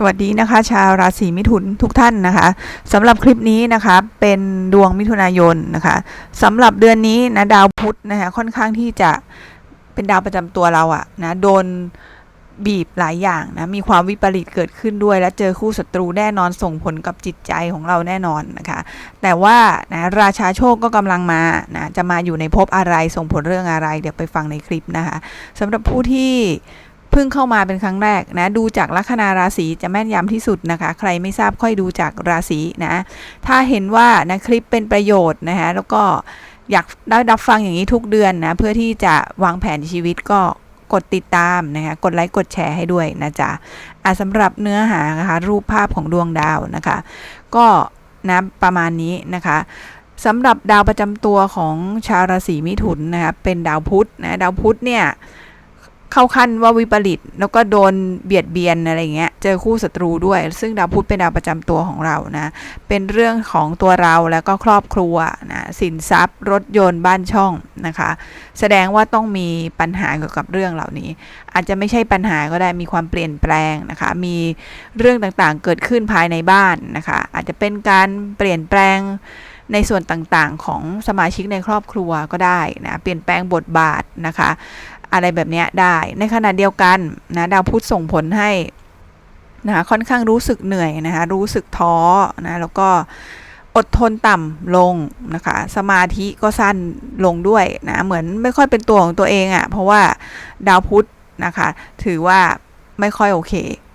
สวัสดีนะคะ ชาวราศีมิถุนทุกท่านนะคะสำหรับคลิปนี้นะคะเป็นดวงมิถุนายนนะคะสำหรับเดือนนี้นะดาวพุธนะคะค่อนข้างที่จะเป็นดาวประจำตัวเราอะนะโดนบีบหลายอย่างนะมีความวิปริตเกิดขึ้นด้วย และเจอคู่ศัตรูแน่นอนส่งผลกับจิตใจของเราแน่นอนนะคะ แต่ว่านะราชาโชคก็กำลังมานะจะมาอยู่ในภพอะไรส่งผลเรื่องอะไร เดี๋ยวไปฟังในคลิปนะคะสำหรับผู้ที่ เพิ่งเข้ามาเป็นครั้งแรกนะดูจากลัคนาราศีจะแม่นยำที่สุดนะคะ ใครไม่ทราบค่อยดูจากราศีนะถ้าเห็นว่านะคลิปเป็นประโยชน์นะคะแล้วก็อยากได้รับฟังอย่างนี้ทุกเดือนนะเพื่อที่จะวางแผนชีวิตก็กดติดตามนะคะกดไลค์กดแชร์ให้ด้วยนะจ๊ะอะสำหรับเนื้อหานะคะรูปภาพของดวงดาวนะคะ ก็นะประมาณนี้นะคะสำหรับดาวประจำตัวของชาวราศีมิถุนนะคะเป็นดาวพุธนะดาวพุธเนี่ย เข้าขั้นว่าวิปริต แล้วก็โดนเบียดเบียนอะไรเงี้ย เจอคู่ศัตรูด้วย ซึ่งดาวพุธเป็นดาวประจำตัวของเรานะ เป็นเรื่องของตัวเราแล้วก็ครอบครัวนะสินทรัพย์ รถยนต์บ้านช่องนะคะ แสดงว่าต้องมีปัญหาเกี่ยวกับเรื่องเหล่านี้ อาจจะไม่ใช่ปัญหาก็ได้มีความเปลี่ยนแปลงนะคะ มีเรื่องต่างๆเกิดขึ้นภายในบ้านนะคะ อาจจะเป็นการเปลี่ยนแปลงในส่วนต่างๆของสมาชิกในครอบครัวก็ได้นะ เปลี่ยนแปลงบทบาทนะคะ อะไรแบบนี้ได้ ในขณะเดียวกันนะดาวพุธส่งผลให้นะคะค่อนข้างรู้สึกเหนื่อยนะคะรู้สึกท้อนะแล้วก็อดทนต่ำลงนะคะ สมาธิก็สั้นลงด้วยนะเหมือนไม่ค่อยเป็นตัวของตัวเองอะ่ะเพราะว่าดาวพุธนะคะ ถือว่าไม่ค่อยโอเค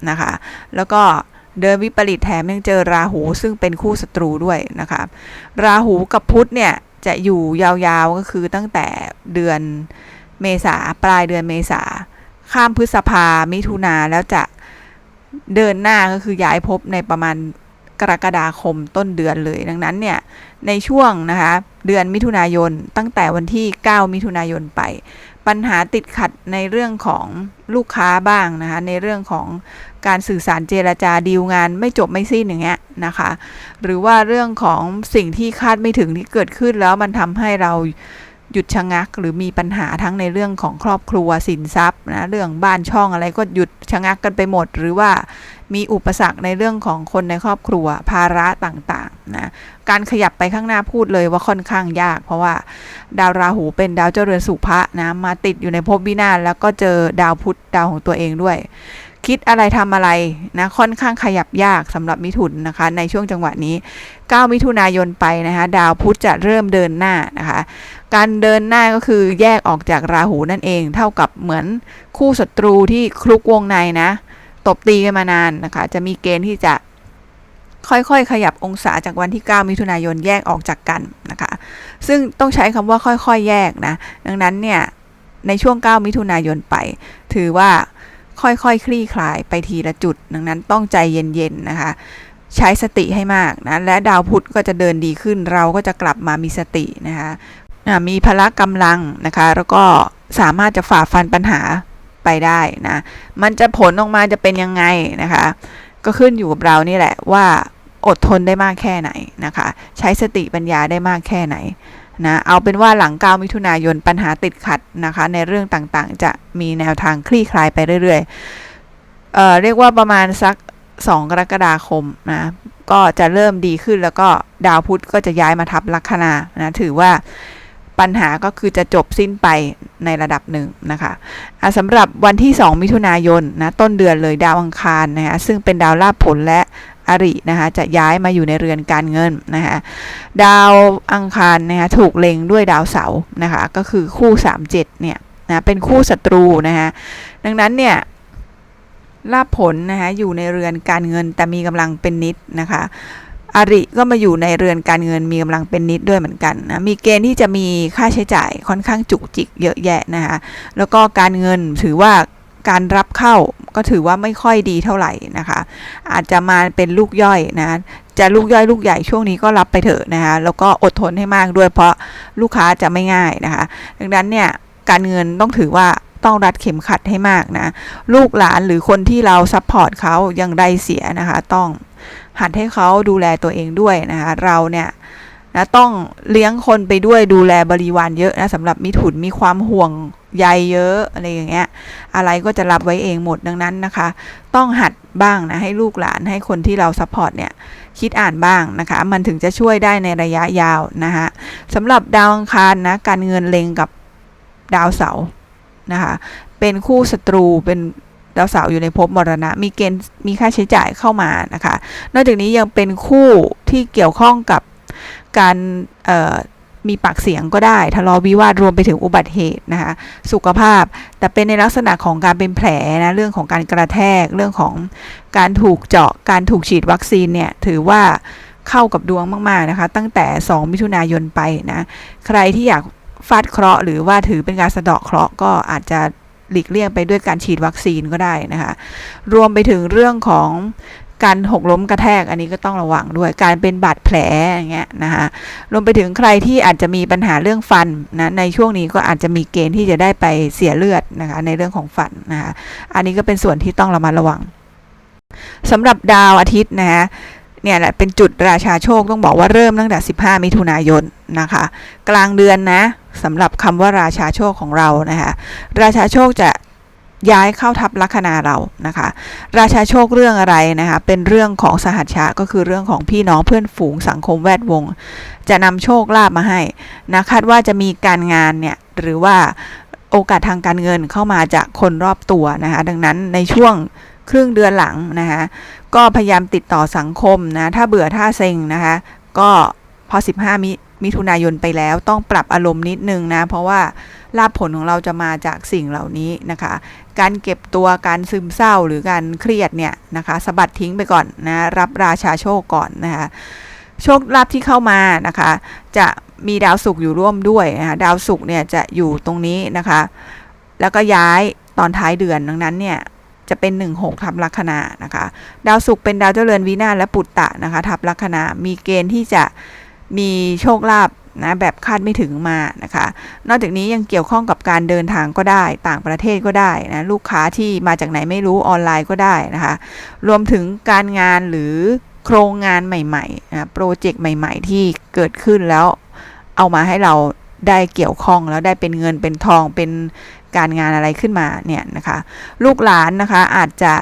นะคะ แล้วก็เดินวิปริตแถมยังเจอราหูซึ่งเป็นคู่ศัตรูด้วยนะคะ ราหูกับพุธเนี่ยจะอยู่ยาวๆก็คือตั้งแต่เดือน เมษาปลายเดือนเมษาข้ามพฤษภามิถุนาแล้วจะเดินหน้าก็คือย้ายภพในประมาณกรกฎาคมต้นเดือนเลย ดังนั้นเนี่ยในช่วงนะคะเดือนมิถุนายนตั้งแต่วันที่ 9 มิถุนายนไป ปัญหาติดขัดในเรื่องของลูกค้าบ้างนะคะในเรื่องของการสื่อสารเจรจาดีลงานไม่จบไม่สิ้นอย่างเงี้ยนะคะหรือว่าเรื่องของสิ่งที่คาดไม่ถึงที่เกิดขึ้นแล้วมันทำให้เรา หยุดชะงัก หรือมีปัญหาทั้งในเรื่องของครอบครัวสินทรัพย์นะเรื่องบ้านช่องอะไรก็หยุดชะงักกันไปหมด หรือว่ามีอุปสรรคในเรื่องของคนในครอบครัวภาระต่างๆนะการขยับไปข้างหน้าพูดเลยว่าค่อนข้างยาก เพราะว่าดาวราหูเป็นดาวเจริญสุภะนะมาติดอยู่ในภพวินาศแล้วก็เจอดาวพุธดาวของตัวเองด้วย คิดอะไรทำอะไรนะค่อนข้างขยับยากสำหรับมิถุนนะคะ ในช่วงจังหวะนี้ 9 มิถุนายนไปนะคะดาวพุธจะเริ่มเดินหน้านะคะ การเดินหน้าก็คือแยกออกจากราหูนั่นเอง เท่ากับเหมือนคู่ศัตรูที่คลุกวงในนะ ตบตีกันมานานนะคะ จะมีเกณฑ์ที่จะค่อยๆ ขยับองศาจากวันที่ 9 มิถุนายนแยกออกจากกันนะคะ ซึ่งต้องใช้คำว่าค่อยๆ แยกนะ ดังนั้นเนี่ย ในช่วง 9 มิถุนายนไป ถือว่า ค่อยๆคคลี่คลายไปทีละจุด ดังนั้นต้องใจเย็นๆนะคะ ใช้สติให้มากนะ และดาวพุธก็จะเดินดีขึ้น เราก็จะกลับมามีสตินะคะมีพละกำลังนะคะ แล้วก็สามารถจะฝ่าฟันปัญหาไปได้นะ มันจะผลออกมาจะเป็นยังไงนะคะ ก็ขึ้นอยู่กับเรานี่แหละว่าอดทนได้มากแค่ไหนนะคะ ใช้สติปัญญาได้มากแค่ไหน นะเอาเป็นว่าหลัง 9 มิถุนายนปัญหาติดขัดนะคะ ในเรื่องต่างๆ จะมีแนวทางคลี่คลายไปเรื่อยๆเอ่อเรียกว่าประมาณสัก 2 กรกฎาคมนะก็จะเริ่มดีขึ้นแล้วก็ดาวพุธก็จะย้ายมาทับลัคนานะถือว่าปัญหาก็คือจะจบสิ้นไปในระดับหนึ่งนะคะะสำหรับวันที่ 2 มิถุนายนนะต้นเดือนเลยดาวอังคารนะคะซึ่งเป็นดาวลาภผลและ อรินะคะจะย้ายมาอยู่ในเรือนการเงินนะคะดาวอังคารนะคะถูกเล็งด้วยดาวเสาร์นะคะก็คือคู่ 37เนี่ยนะเป็นคู่ศัตรูนะคะดังนั้นเนี่ยลาภผลนะคะอยู่ในเรือนการเงินแต่มีกำลังเป็นนิดนะคะอริก็มาอยู่ในเรือนการเงินมีกำลังเป็นนิดด้วยเหมือนกันนะมีเกณฑ์ที่จะมีค่าใช้จ่ายค่อนข้างจุกจิกเยอะแยะนะคะแล้วก็การเงินถือว่าการรับเข้า ก็ถือว่าไม่ค่อยดีเท่าไหร่นะคะ อาจจะมาเป็นลูกย่อยนะจะลูกย่อยลูกใหญ่ช่วงนี้ก็รับไปเถอะนะคะแล้วก็อดทนให้มากด้วยเพราะลูกค้าจะไม่ง่ายนะคะ ดังนั้นเนี่ยการเงินต้องถือว่าต้องรัดเข็มขัดให้มากนะ ลูกหลานหรือคนที่เราซัพพอร์ตเขายังได้เสียนะคะ ต้องหัดให้เขาดูแลตัวเองด้วยนะคะ เราเนี่ย นะต้องเลี้ยงคนไปด้วยดูแลบริวารเยอะนะสำหรับมิถุนมีความห่วงใยเยอะอะไรอย่างเงี้ย อะไรก็จะรับไว้เองหมดดังนั้นนะคะ ต้องหัดบ้างนะให้ลูกหลานให้คนที่เราซัพพอร์ตเนี่ยคิดอ่านบ้างนะคะ มันถึงจะช่วยได้ในระยะยาวนะคะสำหรับดาวอังคารนะการเงินเลงกับดาวเสาร์นะคะเป็นคู่ศัตรูเป็นดาวเสาร์อยู่ในภพมรณะ มีเกณฑ์มีค่าใช้จ่ายเข้ามานะคะ นอกจากนี้ยังเป็นคู่ที่เกี่ยวข้องกับ การมีปากเสียงก็ได้ทะเลาะวิวาทรวมไปถึงอุบัติเหตุนะคะ สุขภาพ แต่เป็นในลักษณะของการเป็นแผลนะ เรื่องของการกระแทก เรื่องของการถูกเจาะ การถูกฉีดวัคซีนเนี่ย ถือว่าเข้ากับดวงมาก ๆ นะคะ ตั้งแต่ 2 มิถุนายนไปนะ ใครที่อยากฟาดเคราะห์หรือว่าถือเป็นการสะเดาะเคราะห์ก็อาจจะหลีกเลี่ยงไปด้วยการฉีดวัคซีนก็ได้นะคะ รวมไปถึงเรื่องของ การหกล้มกระแทกอันนี้ก็ต้องระวังด้วยการเป็นบาดแผลอย่างเงี้ยนะคะรวมไปถึงใครที่อาจจะมีปัญหาเรื่องฟันนะในช่วงนี้ก็อาจจะมีเกณฑ์ที่จะได้ไปเสียเลือดนะคะในเรื่องของฟันนะคะอันนี้ก็เป็นส่วนที่ต้องระมัดระวังสำหรับดาวอาทิตย์นะคะเนี่ยแหละเป็นจุดราชาโชคต้องบอกว่าเริ่มตั้งแต่ 15 มิถุนายนนะคะ กลางเดือนนะสำหรับคำว่าราชาโชคของเรานะคะราชาโชคจะ ย้ายเข้าทับลัคนาเรานะคะ ราชาโชคเรื่องอะไรนะคะเป็นเรื่องของสหัชชะก็คือเรื่องของพี่น้องเพื่อนฝูงสังคมแวดวง จะนำโชคลาภมาให้นะคาดว่าจะมีการงานเนี่ยหรือว่าโอกาสทางการเงินเข้ามาจากคนรอบตัวนะคะดังนั้นในช่วงครึ่งเดือนหลังนะคะก็พยายามติดต่อสังคมนะถ้าเบื่อถ้าเซ็งนะคะก็พอ 15 มิ มิถุนายนไปแล้วต้องปรับอารมณ์นิดนึงนะ เพราะว่าลาภผลของเราจะมาจากสิ่งเหล่านี้นะคะ การเก็บตัวการซึมเศร้าหรือการเครียดเนี่ยนะคะสะบัดทิ้งไปก่อนนะรับราชาโชคก่อนนะคะโชคลาภที่เข้ามานะคะ จะมีดาวศุกร์อยู่ร่วมด้วยนะคะดาวศุกร์เนี่ยจะอยู่ตรงนี้นะคะ แล้วก็ย้ายตอนท้ายเดือนดังนั้นเนี่ยจะเป็น 1 6ทับลัคนานะคะ ดาวศุกร์เป็นดาวเจ้าเรือนวินาศและปุตตะนะคะ ทับลัคนา มีเกณฑ์ที่จะ มีโชคลาภนะแบบคาดไม่ถึงมานะคะ นอกจากนี้ยังเกี่ยวข้องกับการเดินทางก็ได้ ต่างประเทศก็ได้นะลูกค้าที่มาจากไหนไม่รู้ออนไลน์ก็ได้นะคะ รวมถึงการงานหรือโครงงานใหม่ๆนะโปรเจกต์ใหม่ ๆ ที่เกิดขึ้นแล้วเอามาให้เราได้เกี่ยวข้องแล้วได้เป็นเงินเป็นทองเป็นการงานอะไรขึ้นมาเนี่ยนะคะ ลูกหลานนะคะอาจจะ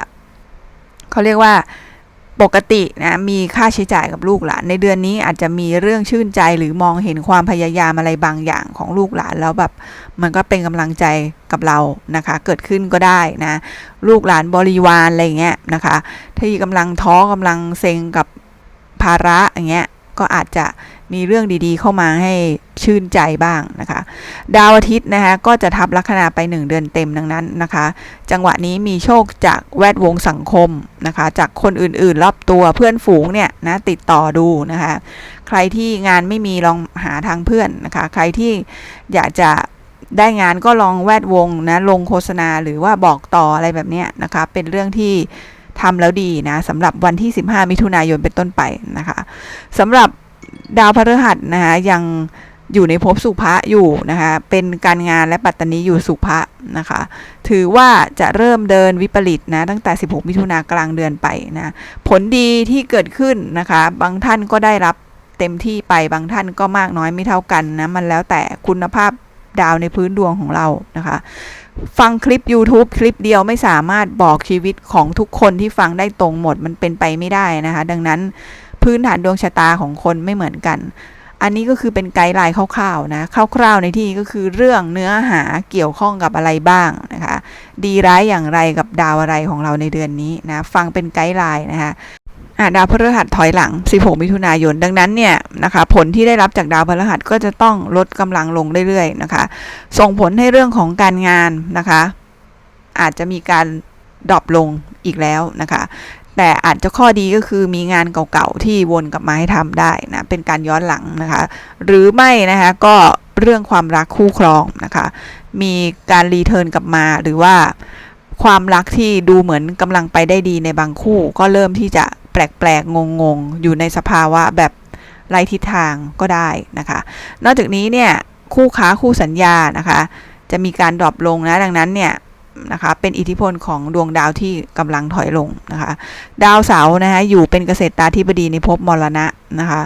เขาเรียกว่า ปกตินะมีค่าใช้จ่ายกับลูกหลาน ในเดือนนี้อาจจะมีเรื่องชื่นใจหรือมองเห็นความพยายามอะไรบางอย่างของลูกหลานแล้วแบบมันก็เป็นกำลังใจกับเรานะคะ เกิดขึ้นก็ได้นะลูกหลานบริวารอะไรเงี้ยนะคะที่กำลังท้อกำลังเซ็งกับภาระอย่างเงี้ยก็อาจจะ มีเรื่องดีๆ เข้ามาให้ชื่นใจบ้างนะคะ ดาวอาทิตย์นะคะก็จะทับลัคนาไป 1 เดือนเต็มดังนั้นนะคะ จังหวะนี้มีโชคจากแวดวงสังคมนะคะ จากคนอื่นๆ รอบตัวเพื่อนฝูงเนี่ยนะติดต่อดูนะคะ ใครที่งานไม่มีลองหาทางเพื่อนนะคะ ใครที่อยากจะได้งานก็ลองแวดวงนะลงโฆษณาหรือว่าบอกต่ออะไรแบบนี้นะคะ เป็นเรื่องที่ทำแล้วดีนะสำหรับวันที่ 15 มิถุนายนเป็นต้นไปนะคะสำหรับ ดาวพฤหัสนะคะยังอยู่ในภพสุภะอยู่นะคะเป็นการงานและปัตตานีอยู่สุภะนะคะ ถือว่าจะเริ่มเดินวิปริตนะตั้งแต่ 16 มิถุนากลางเดือนไปนะผลดีที่เกิดขึ้นนะคะ บางท่านก็ได้รับเต็มที่ไปบางท่านก็มากน้อยไม่เท่ากันนะมันแล้วแต่คุณภาพดาวในพื้นดวงของเรานะคะ ฟังคลิป YouTube คลิปเดียวไม่สามารถบอกชีวิตของทุกคนที่ฟังได้ตรงหมดมันเป็นไปไม่ได้นะคะ ดังนั้น พื้นฐานดวงชะตาของคนไม่เหมือนกัน อันนี้ก็คือเป็นไกด์ไลน์คร่าวๆนะ คร่าวๆในที่ก็คือเรื่องเนื้อหาเกี่ยวข้องกับอะไรบ้างนะคะ ดีร้ายอย่างไรกับดาวอะไรของเราในเดือนนี้นะ ฟังเป็นไกด์ไลน์นะคะดาวพฤหัสถอยหลัง 16 มิถุนายน ดังนั้นเนี่ยนะคะผลที่ได้รับจากดาวพฤหัสก็จะต้องลดกำลังลงเรื่อยๆนะคะ ส่งผลให้เรื่องของการงานนะคะ อาจจะมีการดรอปลงอีกแล้วนะคะ แต่อาจจะข้อดีก็คือมีงานเก่าๆที่วนกลับมาให้ทำได้นะ เป็นการย้อนหลังนะคะ หรือไม่นะคะก็เรื่องความรักคู่ครองนะคะ มีการรีเทิร์นกลับมาหรือว่าความรักที่ดูเหมือนกำลังไปได้ดีในบางคู่ ก็เริ่มที่จะแปลกๆ งงๆ อยู่ในสภาวะแบบไร้ทิศทางก็ได้นะคะ นอกจากนี้เนี่ยคู่ค้าคู่สัญญานะคะ จะมีการดรอปลงนะดังนั้นเนี่ย นะคะเป็นอิทธิพลของดวงดาวที่กำลังถอยลงนะคะ ดาวเสาร์นะคะอยู่เป็นเกษตรตาธิบดีในภพมรณะนะคะ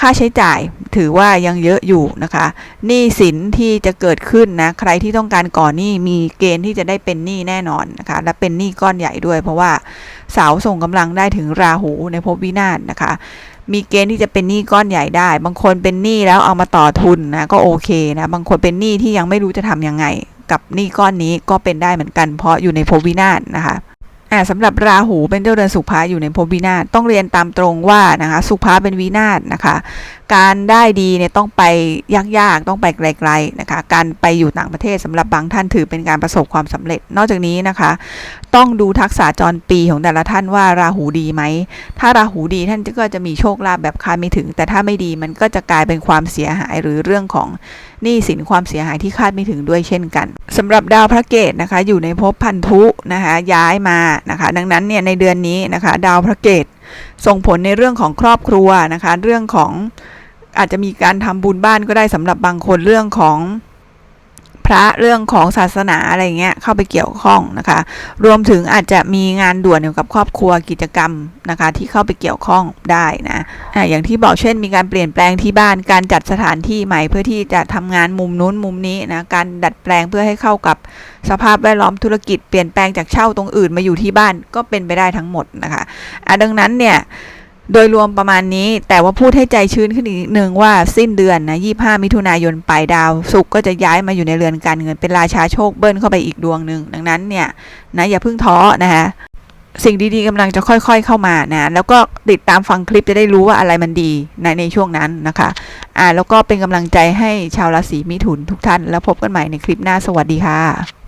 ค่าใช้จ่ายถือว่ายังเยอะอยู่นะคะหนี้สินที่จะเกิดขึ้นนะใครที่ต้องการก่อนหนี้มีเกณฑ์ที่จะได้เป็นหนี้แน่นอนนะคะและเป็นหนี้ก้อนใหญ่ด้วย เพราะว่าเสาส่งกำลังได้ถึงราหูในภพวินาศนะคะมีเกณฑ์ที่จะเป็นหนี้ก้อนใหญ่ได้ บางคนเป็นหนี้แล้วเอามาต่อทุนนะก็โอเคนะ บางคนเป็นหนี้ที่ยังไม่รู้จะทำยังไง กับหนี้ก้อนนี้ก็เป็นได้เหมือนกัน เพราะอยู่ในภพวินาศนะคะ อ่าสำหรับราหูเป็นเจ้าเรือนสุภาอยู่ในภพวินาศต้องเรียนตามตรงว่านะคะสุภาเป็นวินาศนะคะ การได้ดีเนี่ยต้องไปยากๆต้องไปไกลๆนะคะ การไปอยู่ต่างประเทศสำหรับบางท่านถือเป็นการประสบความสำเร็จ นอกจากนี้นะคะ ต้องดูทักษะจรปีของแต่ละท่านว่าราหูดีไหมถ้าราหูดีท่านก็จะมีโชคลาภแบบคาดไม่ถึง แต่ถ้าไม่ดีมันก็จะกลายเป็นความเสียหายหรือเรื่องของหนี้สินความเสียหายที่คาดไม่ถึงด้วยเช่นกันสำหรับดาวพระเกตนะคะ อยู่ในภพพันธุนะคะย้ายมานะคะ ดังนั้นเนี่ยในเดือนนี้นะคะ ดาวพระเกตส่งผลในเรื่องของครอบครัวนะคะ เรื่องของอาจจะมีการทำบุญบ้านก็ได้สำหรับบางคนเรื่องของ พระเรื่องของศาสนาอะไรเงี้ยเข้าไปเกี่ยวข้องนะคะ รวมถึงอาจจะมีงานด่วนเกี่ยวกับครอบครัวกิจกรรมนะคะ ที่เข้าไปเกี่ยวข้องได้นะอะอย่างที่บอกเช่น มีการเปลี่ยนแปลงที่บ้านการจัดสถานที่ใหม่ เพื่อที่จะทำงานมุมนู้นมุมนี้นะการดัดแปลงเพื่อให้เข้ากับสภาพแวดล้อมธุรกิจเปลี่ยนแปลงจากเช่าตรงอื่นมาอยู่ที่บ้านก็เป็นไปได้ทั้งหมดนะคะอะดังนั้นเนี่ย โดยรวมประมาณนี้แต่ว่าพูดให้ใจชื้นขึ้นอีกนึงว่าสิ้นเดือนนะ25มิถุนายนปลายดาวศุกร์ก็จะย้ายมาอยู่ในเรือนการเงินเป็นราชาโชคเบิ้ลเข้าไปอีกดวงหนึ่งดังนั้นเนี่ยนะอย่าเพิ่งท้อนะคะสิ่งดีๆกำลังจะค่อยๆเข้ามานะแล้วก็ติดตามฟังคลิปจะได้รู้ว่าอะไรมันดีในในช่วงนั้นนะคะอ่าแล้วก็เป็นกำลังใจให้ชาวราศีมิถุนทุกท่าน แล้วพบกันใหม่ในคลิปหน้าสวัสดีค่ะ